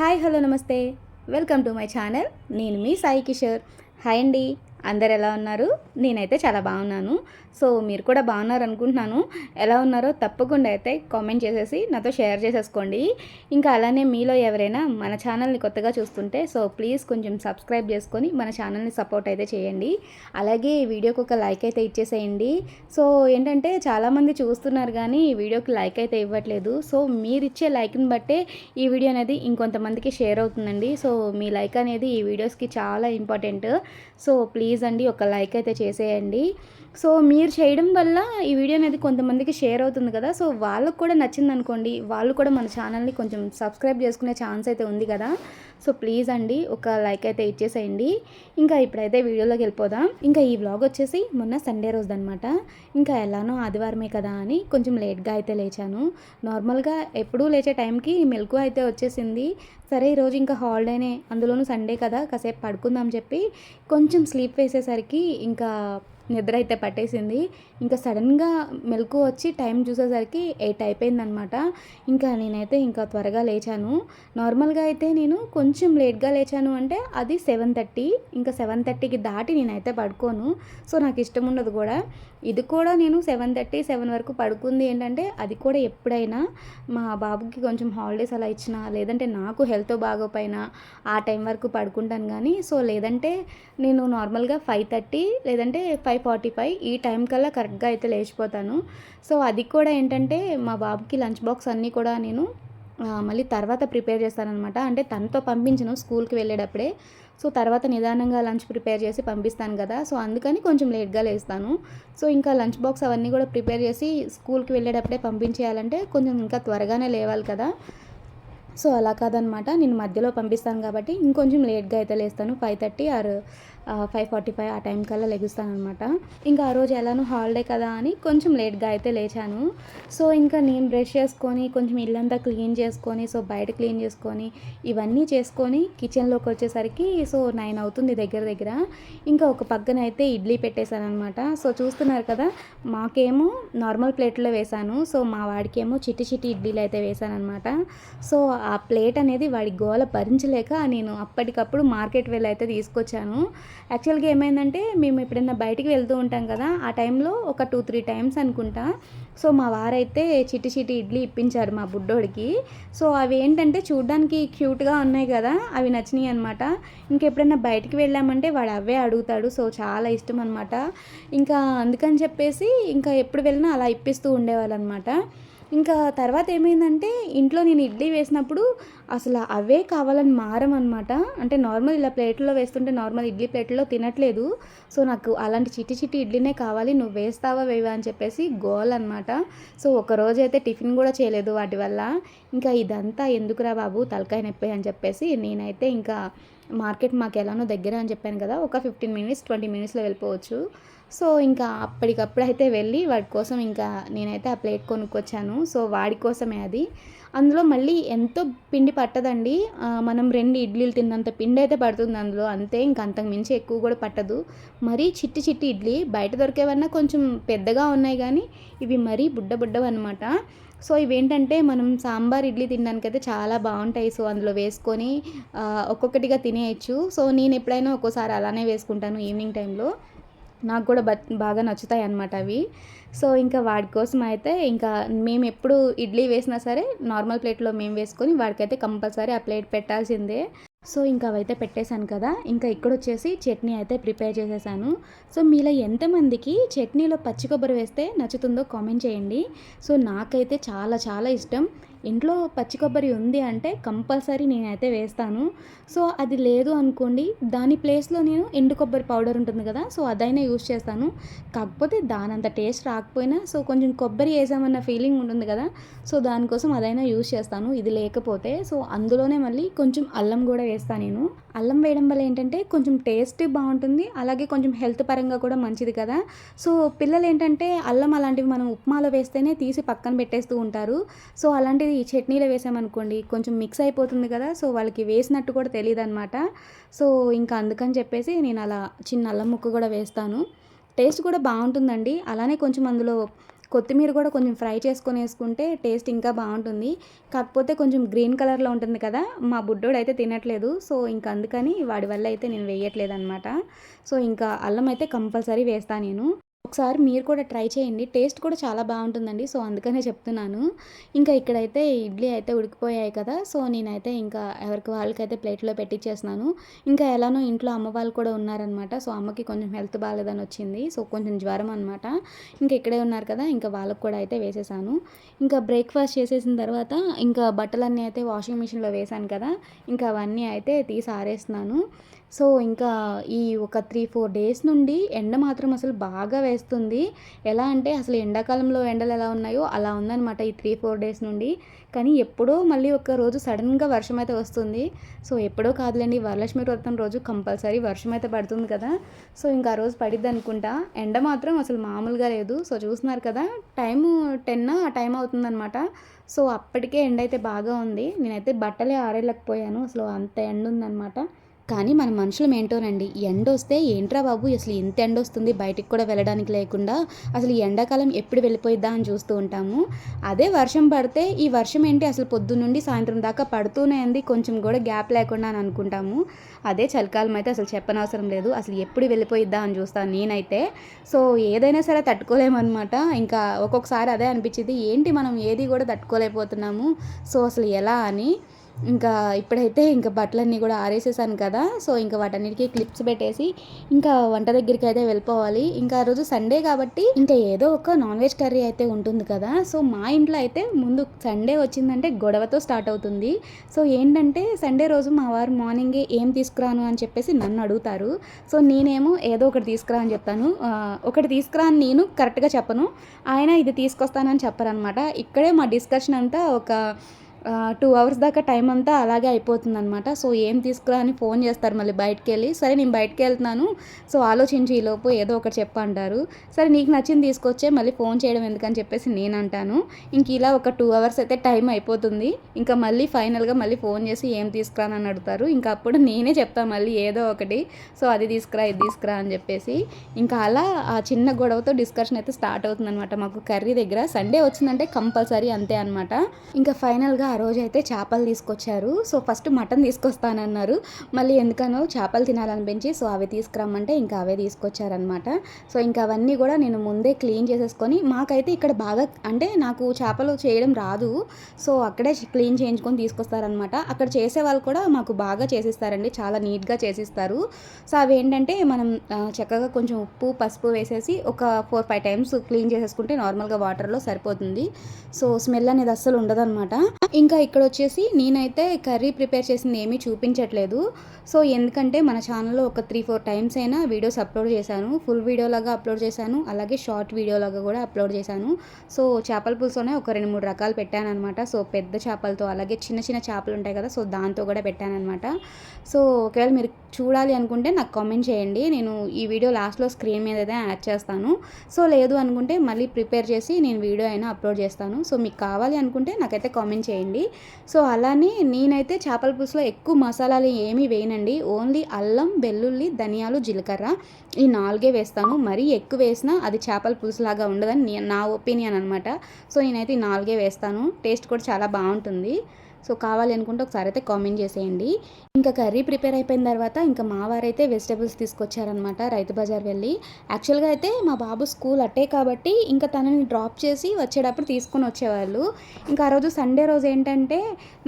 Hi hello నమస్తే. Welcome to my channel. నేను మీ సాయి కిషోర్. హాయ్ అండి. అందరు ఎలా ఉన్నారు? నేనైతే చాలా బాగున్నాను. సో మీరు కూడా బాగున్నారు అనుకుంటున్నాను ఎలా ఉన్నారో తప్పకుండా అయితే కామెంట్ చేసేసి నాతో షేర్ చేసేసుకోండి. ఇంకా అలానే మీలో ఎవరైనా మన ఛానల్ని కొత్తగా చూస్తుంటే సో ప్లీజ్ కొంచెం సబ్స్క్రైబ్ చేసుకొని మన ఛానల్ని సపోర్ట్ అయితే చేయండి. అలాగే ఈ వీడియోకి ఒక లైక్ అయితే ఇచ్చేసేయండి. సో ఏంటంటే చాలామంది చూస్తున్నారు కానీ ఈ వీడియోకి లైక్ అయితే ఇవ్వట్లేదు. సో మీరు ఇచ్చే లైక్ని బట్టే ఈ వీడియో అనేది ఇంకొంతమందికి షేర్ అవుతుందండి. సో మీ లైక్ అనేది ఈ వీడియోస్కి చాలా ఇంపార్టెంట్. సో ప్లీజ్ అండి ఒక లైక్ అయితే చేసేయండి. సో మీరు చేయడం వల్ల ఈ వీడియో అనేది కొంతమందికి షేర్ అవుతుంది కదా. సో వాళ్ళకు కూడా నచ్చింది అనుకోండి. వాళ్ళు కూడా మన ఛానల్ని కొంచెం సబ్స్క్రైబ్ చేసుకునే ఛాన్స్ అయితే ఉంది కదా. సో ప్లీజ్ అండి ఒక లైక్ అయితే ఇచ్చేసేయండి. ఇంకా ఇప్పుడైతే వీడియోలోకి వెళ్ళిపోదాం. ఇంకా ఈ వ్లాగ్ వచ్చేసి మొన్న సండే రోజు అనమాట ఇంకా ఎలానో ఆదివారమే కదా అని కొంచెం లేట్గా అయితే లేచాను. నార్మల్గా ఎప్పుడూ లేచే టైంకి మెలకు అయితే వచ్చేసింది. సరే ఈరోజు ఇంకా హాలిడేనే అందులోనూ సండే కదా కాసేపు పడుకుందాం చెప్పి కొంచెం స్లీప్ వేసేసరికి ఇంకా నిద్ర అయితే పట్టేసింది. ఇంకా సడన్గా మెలకు వచ్చి టైం చూసేసరికి ఎయిట్ అయిపోయిందనమాట ఇంకా నేనైతే ఇంకా త్వరగా లేచాను. నార్మల్గా అయితే నేను కొంచెం లేట్గా లేచాను అంటే అది సెవెన్ థర్టీ. ఇంకా సెవెన్ థర్టీకి దాటి నేనైతే పడుకోను. సో నాకు ఇష్టం ఉండదు కూడా. ఇది కూడా నేను సెవెన్ థర్టీ సెవెన్ వరకు పడుకుంది ఏంటంటే అది కూడా ఎప్పుడైనా మా బాబుకి కొంచెం హాలిడేస్ అలా ఇచ్చిన లేదంటే నాకు హెల్త్ బాగోపోయినా ఆ టైం వరకు పడుకుంటాను కానీ సో లేదంటే నేను నార్మల్గా ఫైవ్ థర్టీ లేదంటే ఫైవ్ ఫార్టీ ఫైవ్ ఈ టైం కల్లా కరెక్ట్గా అయితే లేచిపోతాను. సో అది కూడా ఏంటంటే మా బాబుకి లంచ్ బాక్స్ అన్నీ కూడా నేను మళ్ళీ తర్వాత ప్రిపేర్ చేస్తానమాట అంటే తనతో పంపించను స్కూల్కి వెళ్ళేటప్పుడే. సో తర్వాత నిదానంగా లంచ్ ప్రిపేర్ చేసి పంపిస్తాను కదా. సో అందుకని కొంచెం లేట్గా లేస్తాను. సో ఇంకా లంచ్ బాక్స్ అవన్నీ కూడా ప్రిపేర్ చేసి స్కూల్కి వెళ్ళేటప్పుడే పంపించేయాలంటే కొంచెం ఇంకా త్వరగానే లేవాలి కదా. సో అలా కాదనమాట. నేను మధ్యలో పంపిస్తాను కాబట్టి ఇంకొంచెం లేట్గా అయితే లేస్తాను. Five thirty or five forty five ఆ టైం కల్లా లెగుస్తాను అనమాట ఇంకా ఆ రోజు ఎలానో హాలిడే కదా అని కొంచెం లేట్గా అయితే లేచాను. సో ఇంకా నేను బ్రష్ చేసుకొని కొంచెం ఇల్లంతా క్లీన్ చేసుకొని సో బయట క్లీన్ చేసుకొని ఇవన్నీ చేసుకొని కిచెన్లోకి వచ్చేసరికి సో నైన్ అవుతుంది దగ్గర దగ్గర. ఇంకా ఒక పక్కన అయితే ఇడ్లీ పెట్టేశాను అనమాట సో చూస్తున్నారు కదా మాకేమో నార్మల్ ప్లేట్లో వేశాను. సో మా వాడికేమో చిట్టి చిట్టి ఇడ్లీలు అయితే వేశాను అనమాట సో ఆ ప్లేట్ అనేది వాడి గోల భరించలేక నేను అప్పటికప్పుడు మార్కెట్ వెళ్ళి అయితే తీసుకొచ్చాను. యాక్చువల్గా ఏమైందంటే మేము ఎప్పుడైనా బయటికి వెళ్తూ ఉంటాం కదా ఆ టైంలో ఒక టూ త్రీ టైమ్స్ అనుకుంటా. సో మా వారైతే చిట్టి చిట్టి ఇడ్లీ ఇప్పించారు మా బుడ్డోడికి. సో అవి ఏంటంటే చూడ్డానికి క్యూట్గా ఉన్నాయి కదా అవి నచ్చినాయి అనమాట ఇంకెప్పుడైనా బయటికి వెళ్ళామంటే వాడు అవే అడుగుతాడు. సో చాలా ఇష్టం అనమాట ఇంకా అందుకని చెప్పేసి ఇంకా ఎప్పుడు వెళ్ళినా అలా ఇప్పిస్తూ ఉండేవాళ్ళు అనమాట ఇంకా తర్వాత ఏమైందంటే ఇంట్లో నేను ఇడ్లీ వేసినప్పుడు అసలు అవే కావాలని మారం అనమాట అంటే నార్మల్ ఇలా ప్లేట్లో వేస్తుంటే నార్మల్ ఇడ్లీ ప్లేట్లో తినట్లేదు. సో నాకు అలాంటి చిట్టి చిట్టి ఇడ్లీనే కావాలి నువ్వు వేస్తావా వేవా అని చెప్పేసి గోల్ అనమాట సో ఒక అయితే టిఫిన్ కూడా చేయలేదు వాటి వల్ల. ఇంకా ఇదంతా ఎందుకురా బాబు తలకాయ నొప్పి అని చెప్పేసి నేనైతే ఇంకా మార్కెట్ మాకు ఎలానో దగ్గర అని చెప్పాను కదా ఒక ఫిఫ్టీన్ మినిట్స్ ట్వంటీ మినిట్స్లో వెళ్ళిపోవచ్చు. సో ఇంకా అప్పటికప్పుడు అయితే వెళ్ళి వాడి కోసం ఇంకా నేనైతే ఆ ప్లేట్ కొనుక్కొచ్చాను. సో వాడి కోసమే అది. అందులో మళ్ళీ ఎంతో పిండి పట్టదండి. మనం రెండు ఇడ్లీలు తిన్నంత పిండి అయితే పడుతుంది అందులో. అంతే ఇంకా అంతకు మించి ఎక్కువ కూడా పట్టదు. మరీ చిట్టి చిట్టి ఇడ్లీ బయట దొరికేవన్నా కొంచెం పెద్దగా ఉన్నాయి కానీ ఇవి మరీ బుడ్డ బుడ్డవి అనమాట సో ఇవేంటంటే మనం సాంబార్ ఇడ్లీ తినడానికి అయితే చాలా బాగుంటాయి. సో అందులో వేసుకొని ఒక్కొక్కటిగా తినేయచ్చు. సో నేను ఎప్పుడైనా ఒక్కోసారి అలానే వేసుకుంటాను ఈవినింగ్ టైంలో. నాకు కూడా బాగా నచ్చుతాయి అన్నమాట అవి. సో ఇంకా వాడి కోసం అయితే ఇంకా మేము ఎప్పుడు ఇడ్లీ వేసినా సరే నార్మల్ ప్లేట్లో మేము వేసుకొని వాడికైతే కంపల్సరీ ఆ ప్లేట్ పెట్టాల్సిందే. సో ఇంకా అవైతే పెట్టేశాను కదా. ఇంకా ఇక్కడ వచ్చేసి చట్నీ అయితే ప్రిపేర్ చేసేసాను. సో మీలో ఎంతమందికి చట్నీలో పచ్చి కొబ్బరి వేస్తే నచ్చుతుందో కామెంట్ చేయండి. సో నాకైతే చాలా చాలా ఇష్టం. ఇంట్లో పచ్చి కొబ్బరి ఉంది అంటే కంపల్సరీ నేనైతే వేస్తాను. సో అది లేదు అనుకోండి దాని ప్లేస్లో నేను ఎండు కొబ్బరి పౌడర్ ఉంటుంది కదా సో అదైనా యూస్ చేస్తాను. కాకపోతే దానంత టేస్ట్ రాకపోయినా సో కొంచెం కొబ్బరి వేసామన్న ఫీలింగ్ ఉంటుంది కదా సో దానికోసం అదైనా యూస్ చేస్తాను ఇది లేకపోతే. సో అందులోనే మళ్ళీ కొంచెం అల్లం కూడా వేస్తాను నేను. అల్లం వేయడం వల్ల ఏంటంటే కొంచెం టేస్ట్ బాగుంటుంది అలాగే కొంచెం హెల్త్ పరంగా కూడా మంచిది కదా. సో పిల్లలు ఏంటంటే అల్లం అలాంటివి మనం ఉప్మాలో వేస్తేనే తీసి పక్కన పెట్టేస్తూ ఉంటారు. సో అలాంటిది ఈ చట్నీలో వేసామనుకోండి కొంచెం మిక్స్ అయిపోతుంది కదా సో వాళ్ళకి వేసినట్టు కూడా తెలియదు అనమాట సో ఇంకా అందుకని చెప్పేసి నేను అలా చిన్న అల్లం ముక్క కూడా వేస్తాను. టేస్ట్ కూడా బాగుంటుందండి. అలానే కొంచెం అందులో కొత్తిమీర కూడా కొంచెం ఫ్రై చేసుకొని వేసుకుంటే టేస్ట్ ఇంకా బాగుంటుంది. కాకపోతే కొంచెం గ్రీన్ కలర్లో ఉంటుంది కదా మా బుడ్డోడు అయితే తినట్లేదు. సో ఇంకా అందుకని వాడి వల్ల అయితే నేను వేయట్లేదు అనమాట సో ఇంకా అల్లం అయితే కంపల్సరీ వేస్తాను నేను. ఒకసారి మీరు కూడా ట్రై చేయండి. టేస్ట్ కూడా చాలా బాగుంటుందండి. సో అందుకనే చెప్తున్నాను. ఇంకా ఇక్కడైతే ఇడ్లీ అయితే ఉడికిపోయాయి కదా. సో నేనైతే ఇంకా ఎవరికి వాళ్ళకైతే ప్లేట్లో పెట్టించేస్తున్నాను ఇంకా ఎలానో ఇంట్లో అమ్మ వాళ్ళు కూడా ఉన్నారనమాట సో అమ్మకి కొంచెం హెల్త్ బాగాలేదని వచ్చింది. సో కొంచెం జ్వరం అనమాట ఇంకా ఇక్కడే ఉన్నారు కదా. ఇంకా వాళ్ళకి కూడా అయితే వేసేసాను. ఇంకా బ్రేక్ఫాస్ట్ చేసేసిన తర్వాత ఇంకా బట్టలన్నీ అయితే వాషింగ్ మిషన్లో వేశాను కదా. ఇంకా అవన్నీ అయితే తీసి ఆరేస్తున్నాను. సో ఇంకా ఈ ఒక త్రీ ఫోర్ డేస్ నుండి ఎండ మాత్రం అసలు బాగా వేస్తుంది. ఎలా అంటే అసలు ఎండాకాలంలో ఎండలు ఎలా ఉన్నాయో అలా ఉందన్నమాట ఈ త్రీ ఫోర్ డేస్ నుండి. కానీ ఎప్పుడో మళ్ళీ ఒక రోజు సడన్గా వర్షం అయితే వస్తుంది. సో ఎప్పుడో కాదులేండి వరలక్ష్మి వ్రతం రోజు కంపల్సరీ వర్షం అయితే పడుతుంది కదా. సో ఇంకా ఆ రోజు పడిద్ది అనుకుంటా ఎండ మాత్రం అసలు మామూలుగా లేదు. సో చూస్తున్నారు కదా టైము టెన్ ఆ టైం అవుతుందన్నమాట. సో అప్పటికే ఎండ అయితే బాగా ఉంది. నేనైతే బట్టలే ఆరేళ్ళకపోయాను అసలు అంత ఎండ ఉందన్నమాట కానీ మన మనుషులం ఏంటోనండి? ఎండ వస్తే ఏంట్రా బాబు? అసలు ఎంత ఎండ వస్తుంది బయటికి కూడా వెళ్ళడానికి లేకుండా అసలు ఎండాకాలం ఎప్పుడు వెళ్ళిపోయిద్దా అని చూస్తూ ఉంటాము. అదే వర్షం పడితే ఈ వర్షం ఏంటి? అసలు పొద్దు నుండి సాయంత్రం దాకా పడుతూనే ఉంది. కొంచెం కూడా గ్యాప్ లేకుండా అని అనుకుంటాము. అదే చలికాలం అయితే అసలు చెప్పనవసరం లేదు. అసలు ఎప్పుడు వెళ్ళిపోయిద్దా అని చూస్తాను నేనైతే. సో ఏదైనా సరే తట్టుకోలేమన్నమాట. ఇంకా ఒక్కొక్కసారి అదే అనిపించింది. ఏంటి మనం ఏది కూడా తట్టుకోలేకపోతున్నాము? సో అసలు ఎలా అని ఇంకా ఇప్పుడైతే ఇంకా బట్టలన్నీ కూడా ఆరేసేసాను కదా సో ఇంకా వాటన్నిటికీ క్లిప్స్ పెట్టేసి ఇంకా వంట దగ్గరికి అయితే వెళ్ళిపోవాలి. ఇంకా ఆ రోజు సండే కాబట్టి ఇంకా ఏదో ఒక నాన్ వెజ్ కర్రీ అయితే ఉంటుంది కదా సో మా ఇంట్లో అయితే ముందు సండే వచ్చిందంటే గొడవతో స్టార్ట్ అవుతుంది. సో ఏంటంటే సండే రోజు మా వారు మార్నింగే ఏం తీసుకురాను అని చెప్పేసి నన్ను అడుగుతారు. సో నేనేమో ఏదో ఒకటి తీసుకురా అని చెప్తాను. ఒకటి తీసుకురా అని నేను కరెక్ట్గా చెప్పను. ఆయన ఇది తీసుకొస్తానని చెప్పరనమాట ఇక్కడే మా డిస్కషన్ అంతా ఒక టూ అవర్స్ దాకా టైం అంతా అలాగే అయిపోతుంది అనమాట సో ఏం తీసుకురా అని ఫోన్ చేస్తారు మళ్ళీ బయటకు వెళ్ళి సరే నేను బయటకు వెళ్తున్నాను సో ఆలోచించి ఈలోపు ఏదో ఒకటి చెప్పంటారు. సరే నీకు నచ్చింది తీసుకొచ్చే మళ్ళీ ఫోన్ చేయడం ఎందుకని చెప్పేసి నేను అంటాను. ఇంక ఇలా ఒక టూ అవర్స్ అయితే టైం అయిపోతుంది. ఇంకా మళ్ళీ ఫైనల్గా మళ్ళీ ఫోన్ చేసి ఏం తీసుకురానని అడుగుతారు. ఇంకా అప్పుడు నేనే చెప్తాను మళ్ళీ ఏదో ఒకటి. సో అది తీసుకురా ఇది తీసుకురా అని చెప్పేసి. ఇంకా అలా ఆ చిన్న గొడవతో డిస్కషన్ అయితే స్టార్ట్ అవుతుందన్నమాట. మాకు కర్రీ దగ్గర సండే వచ్చిందంటే కంపల్సరీ అంతే అనమాట ఇంకా ఫైనల్గా ఆ రోజు అయితే చేపలు తీసుకొచ్చారు. సో ఫస్ట్ మటన్ తీసుకొస్తానన్నారు. మళ్ళీ ఎందుకనో చేపలు తినాలనిపించి సో అవి తీసుకురమ్మంటే ఇంకా అవే తీసుకొచ్చారనమాట సో ఇంకా అవన్నీ కూడా నేను ముందే క్లీన్ చేసేసుకొని మాకైతే ఇక్కడ బాగా అంటే నాకు చేపలు చేయడం రాదు. సో అక్కడే క్లీన్ చేయించుకొని తీసుకొస్తారనమాట అక్కడ చేసే వాళ్ళు కూడా మాకు బాగా చేసిస్తారండి. చాలా నీట్గా చేసిస్తారు. సో అవి ఏంటంటే మనం చక్కగా కొంచెం ఉప్పు పసుపు వేసేసి ఒక ఫోర్ ఫైవ్ టైమ్స్ క్లీన్ చేసేసుకుంటే నార్మల్గా వాటర్లో సరిపోతుంది. సో స్మెల్ అనేది అస్సలు ఉండదన్నమాట. ఇంకా ఇక్కడ వచ్చేసి నేనైతే కర్రీ ప్రిపేర్ చేసింది ఏమీ చూపించట్లేదు. సో ఎందుకంటే మన ఛానల్లో ఒక త్రీ ఫోర్ టైమ్స్ అయినా వీడియోస్ అప్లోడ్ చేశాను. ఫుల్ వీడియోలాగా అప్లోడ్ చేశాను. అలాగే షార్ట్ వీడియోలాగా కూడా అప్లోడ్ చేశాను. సో చేపల పులుసునే ఒక రెండు మూడు రకాలు పెట్టాను అనమాట సో పెద్ద చేపలతో అలాగే చిన్న చిన్న చేపలు ఉంటాయి కదా సో దాంతో కూడా పెట్టాను అనమాట సో ఒకవేళ మీరు చూడాలి అనుకుంటే నాకు కామెంట్ చేయండి. నేను ఈ వీడియో లాస్ట్లో స్క్రీన్ మీద అయితే యాడ్ చేస్తాను. సో లేదు అనుకుంటే మళ్ళీ ప్రిపేర్ చేసి నేను వీడియో అయినా అప్లోడ్ చేస్తాను. సో మీకు కావాలి అనుకుంటే నాకైతే కామెంట్ చేయండి. సో అలానే నేనైతే చేపల పులుసులో ఎక్కువ మసాలాలు ఏమీ వేయనండి. ఓన్లీ అల్లం వెల్లుల్లి ధనియాలు జీలకర్ర ఈ నాలుగే వేస్తాను. మరీ ఎక్కువ వేసినా అది చేపల పులుసులాగా ఉండదని నా ఒపీనియన్ అనమాట సో నేనైతే ఈ నాలుగే వేస్తాను. టేస్ట్ కూడా చాలా బాగుంటుంది. సో కావాలి అనుకుంటే ఒకసారి అయితే కామెంట్ చేసేయండి. ఇంకా కర్రీ ప్రిపేర్ అయిపోయిన తర్వాత ఇంకా మా వారైతే వెజిటేబుల్స్ తీసుకొచ్చారనమాట రైతు బజార్ వెళ్ళి. యాక్చువల్గా అయితే మా బాబు స్కూల్ అట్టే కాబట్టి ఇంకా తనని డ్రాప్ చేసి వచ్చేటప్పుడు తీసుకొని వచ్చేవాళ్ళు. ఇంకా ఆ రోజు సండే రోజు ఏంటంటే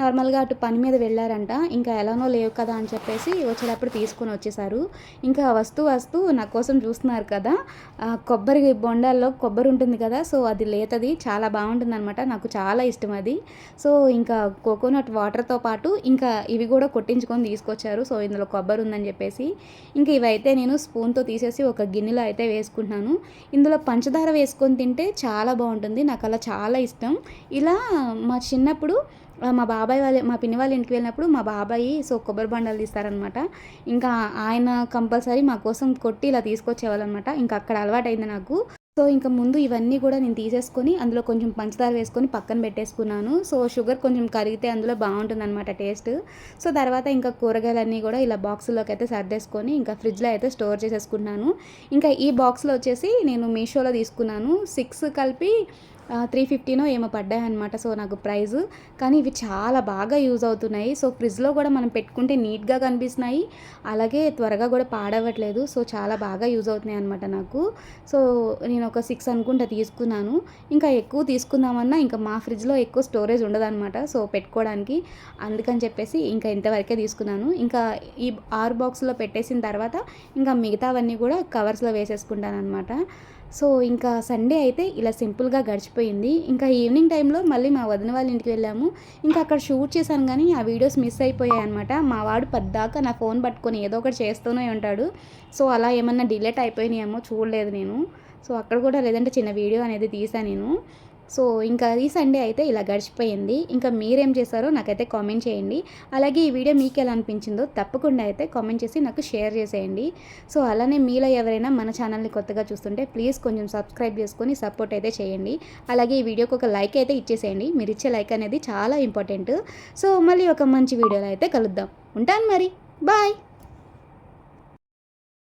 నార్మల్గా అటు పని మీద వెళ్ళారంట. ఇంకా ఎలానో లేవు కదా అని చెప్పేసి వచ్చేటప్పుడు తీసుకొని వచ్చేసారు. ఇంకా వస్తూ వస్తూ నా కోసం చూస్తున్నారు కదా కొబ్బరి బొండాల్లో కొబ్బరి ఉంటుంది కదా సో అది లేతది చాలా బాగుంటుంది అనమాట నాకు చాలా ఇష్టం అది. సో ఇంకా కోకోనట్ వాటర్తో పాటు ఇంకా ఇవి కూడా కొట్టించుకొని తీసుకొచ్చారు. సో ఇందులో కొబ్బరి ఉందని చెప్పేసి. ఇంకా ఇవైతే నేను స్పూన్తో తీసేసి ఒక గిన్నెలో అయితే వేసుకుంటున్నాను. ఇందులో పంచదార వేసుకొని తింటే చాలా బాగుంటుంది. నాకు అలా చాలా ఇష్టం. ఇలా మా చిన్నప్పుడు మా బాబాయ్ వాళ్ళ మా పిన్ని వాళ్ళ ఇంటికి వెళ్ళినప్పుడు మా బాబాయి సో కొబ్బరి బండలు తీస్తారనమాట ఇంకా ఆయన కంపల్సరీ మా కోసం కొట్టి ఇలా తీసుకొచ్చేవాళ్ళనమాట ఇంకా అక్కడ అలవాటైంది నాకు. సో ఇంకా ముందు ఇవన్నీ కూడా నేను తీసేసుకొని అందులో కొంచెం పంచదార వేసుకొని పక్కన పెట్టేసుకున్నాను. సో షుగర్ కొంచెం కరిగితే అందులో బాగుంటుంది అనమాట టేస్ట్. సో తర్వాత ఇంకా కూరగాయలన్నీ కూడా ఇలా బాక్స్లోకి అయితే సర్దేసుకొని ఇంకా ఫ్రిడ్జ్లో అయితే స్టోర్ చేసేసుకున్నాను. ఇంకా ఈ బాక్స్లో వచ్చేసి నేను మీషోలో తీసుకున్నాను. సిక్స్ కలిపి త్రీ ఫిఫ్టీనో ఏమో పడ్డాయి అనమాట సో నాకు ప్రైస్ కానీ ఇవి చాలా బాగా యూజ్ అవుతున్నాయి. సో ఫ్రిడ్జ్లో కూడా మనం పెట్టుకుంటే నీట్గా కనిపిస్తున్నాయి. అలాగే త్వరగా కూడా పాడవట్లేదు సో చాలా బాగా యూజ్ అవుతున్నాయి అనమాట నాకు. సో నేను ఒక సిక్స్ అనుకుంటా తీసుకున్నాను. ఇంకా ఎక్కువ తీసుకుందామన్నా ఇంకా మా ఫ్రిడ్జ్లో ఎక్కువ స్టోరేజ్ ఉండదన్నమాట. సో పెట్టుకోవడానికి. అందుకని చెప్పేసి ఇంకా ఇంతవరకే తీసుకున్నాను. ఇంకా ఈ ఆరు బాక్స్లో పెట్టేసిన తర్వాత ఇంకా మిగతావన్నీ కూడా కవర్స్లో వేసేసుకుంటాను అనమాట సో ఇంకా సండే అయితే ఇలా సింపుల్గా గడిచిపోయింది. ఇంకా ఈవినింగ్ టైంలో మళ్ళీ మా వదిన వాళ్ళ ఇంటికి వెళ్ళాము. ఇంకా అక్కడ షూట్ చేశాను కానీ ఆ వీడియోస్ మిస్ అయిపోయాయి అనమాట మా వాడు పద్దాకా నా ఫోన్ పట్టుకొని ఏదో ఒకటి చేస్తూనే ఉంటాడు. సో అలా ఏమన్నా డిలేట్ అయిపోయినాయేమో చూడలేదు నేను. సో అక్కడ కూడా లేదంటే చిన్న వీడియో అనేది తీసాను నేను. సో ఇంకా ఈ సండే అయితే ఇలా గడిచిపోయింది. ఇంకా మీరేం చేశారో నాకైతే కామెంట్ చేయండి. అలాగే ఈ వీడియో మీకు ఎలా అనిపించిందో తప్పకుండా అయితే కామెంట్ చేసి నాకు షేర్ చేసేయండి. సో అలానే మీలో ఎవరైనా మన ఛానల్ని కొత్తగా చూస్తుంటే ప్లీజ్ కొంచెం సబ్స్క్రైబ్ చేసుకొని సపోర్ట్ అయితే చేయండి. అలాగే ఈ వీడియోకి ఒక లైక్ అయితే ఇచ్చేసేయండి. మీరు ఇచ్చే లైక్ అనేది చాలా ఇంపార్టెంట్. సో మళ్ళీ ఒక మంచి వీడియోలో అయితే కలుద్దాం. ఉంటాను మరి. బాయ్.